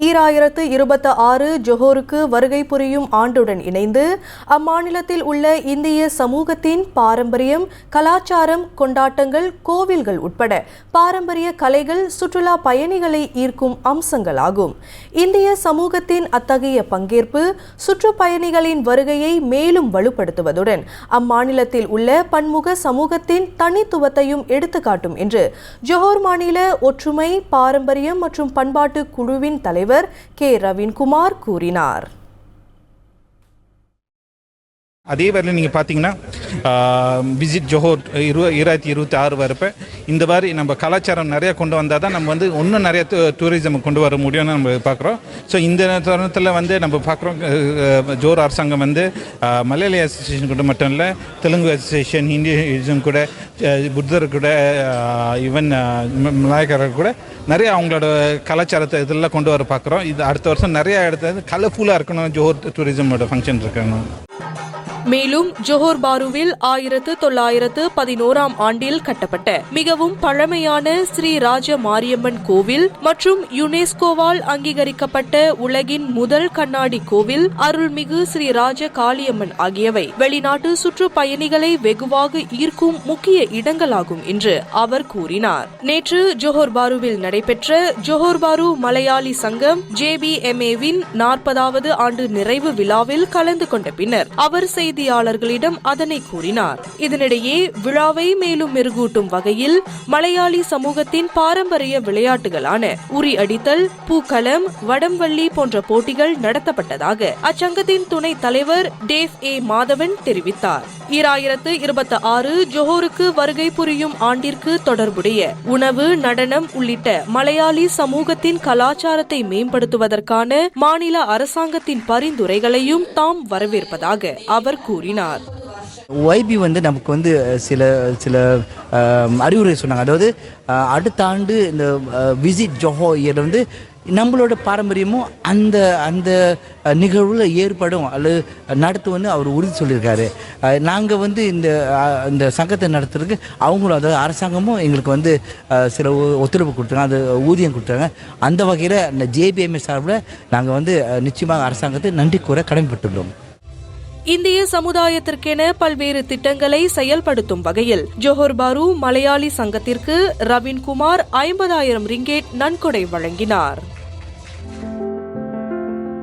ஈராயிரத்து இருபத்தி ஆறு ஜொஹோருக்கு வருகை புரியும் ஆண்டுடன் இணைந்து அம்மாநிலத்தில் உள்ள இந்திய சமூகத்தின் பாரம்பரியம் கலாச்சாரம் கொண்டாட்டங்கள் கோவில்கள் உட்பட பாரம்பரிய கலைகள் சுற்றுலா பயணிகளை ஈர்க்கும் அம்சங்களாகும். இந்திய சமூகத்தின் அத்தகைய பங்கேற்பு சுற்றுப்பயணிகளின் வருகையை மேலும் வலுப்படுத்துவதுடன் அம்மாநிலத்தில் உள்ள பன்முக சமூகத்தின் தனித்துவத்தையும் எடுத்துக்காட்டும் என்று ஜொஹோர் மாநில ஒற்றுமை பாரம்பரியம் மற்றும் பண்பாட்டு குழுவின் தலைவர் கே. ரவீன்குமார் கூறினார். அதே வரையில் நீங்கள் பார்த்தீங்கன்னா விசிட் ஜோஹோர் இரு இராயிரத்தி இருபத்தி ஆறு வரப்ப இந்த மாதிரி நம்ம கலாச்சாரம் நிறையா கொண்டு வந்தால் தான் நம்ம வந்து இன்னும் நிறைய டூரிசம் கொண்டு வர முடியும்னு நம்ம பார்க்குறோம் ஸோ இந்த தருணத்தில் வந்து நம்ம பார்க்குறோம் ஜோர் அரசாங்கம் வந்து மலையாளி அசோசியேஷன் கூட மட்டும் இல்லை தெலுங்கு அசோசியேஷன் ஹிந்திசம் கூட புத்தர் கூட ஈவன் மலாய்க்காரர் கூட நிறைய அவங்களோட கலாச்சாரத்தை இதெல்லாம் கொண்டு வர பார்க்குறோம் இது அடுத்த வருஷம் நிறைய இடத்துல கலர்ஃபுல்லாக இருக்கணும் ஜோஹர் டூரிசமோட ஃபங்க்ஷன் இருக்கணும் மேலும் ஜொஹோர் பாருவில் ஆயிரத்து தொள்ளாயிரத்து பதினோராம் ஆண்டில் கட்டப்பட்ட மிகவும் பழமையான ஸ்ரீ ராஜ மாரியம்மன் கோவில் மற்றும் யுனெஸ்கோவால் அங்கீகரிக்கப்பட்ட உலகின் முதல் கண்ணாடி கோவில் அருள்மிகு ஸ்ரீ ராஜ காளியம்மன் ஆகியவை. வெளிநாட்டு சுற்றுப்பயணிகளை வெகுவாக ஈர்க்கும் முக்கிய இடங்களாகும் என்று அவர் கூறினார். நேற்று ஜொஹோர் பாருவில் நடைபெற்ற ஜொஹோர் பாரு மலையாளி சங்கம் ஜேபிஎம்ஏவின் நாற்பதாவது ஆண்டு நிறைவு விழாவில் கலந்து கொண்ட பின்னர் அவர் செய்த செய்தியாளர்களிடம் அதனை கூறினார். இதனிடையே விழாவை மேலும் மெருகூட்டும் வகையில் மலையாளி சமூகத்தின் பாரம்பரிய விளையாட்டுகளான உரி அடித்தல் பூக்களம் வடம்வள்ளி போன்ற போட்டிகள் நடத்தப்பட்டதாக அச்சங்கத்தின் துணை தலைவர் டேவ் ஏ. மாதவன் தெரிவித்தார். ஈராயிரத்து இருபத்தி ஆறு ஜொஹோருக்கு வருகை புரியும் ஆண்டிற்கு தொடர்புடைய உணவு நடனம் உள்ளிட்ட மலையாளி சமூகத்தின் கலாச்சாரத்தை மேம்படுத்துவதற்கான மாநில அரசாங்கத்தின் பரிந்துரைகளையும் தாம் வரவேற்பதாக அவர் கூறினார். ஒய்பி வந்து நமக்கு வந்து சில சில அறிவுரை சொன்னாங்க. அதாவது அடுத்த ஆண்டு இந்த விசிட் ஜொஹோ இயர் வந்து நம்மளோட பாரம்பரியமும் அந்த அந்த நிகழ்வில் நிகழ்வுல ஏற்படும் அல்லது நடத்துவோன்னு அவர் உறுதி சொல்லியிருக்காரு. நாங்கள் வந்து இந்த இந்த சங்கத்தை நடத்துறதுக்கு அவங்களும் அதாவது அரசாங்கமும் எங்களுக்கு வந்து சில ஒத்துழைப்பு கொடுத்தாங்க. அது ஊதியம் கொடுத்தாங்க. அந்த வகையில் இந்த ஜேபிஎம்ஏ சார்பில் நாங்கள் வந்து நிச்சயமாக அரசாங்கத்தை நன்றி கூற கடமைப்பட்டுள்ளோம். இந்திய சமுதாயத்திற்கென பல்வேறு திட்டங்களை செயல்படுத்தும் வகையில் ஜோஹர் பாரு மலையாளி சங்கத்திற்கு ரவீன்குமார் ஐம்பதாயிரம் ரிங்கேட் நன்கொடை வழங்கினார்.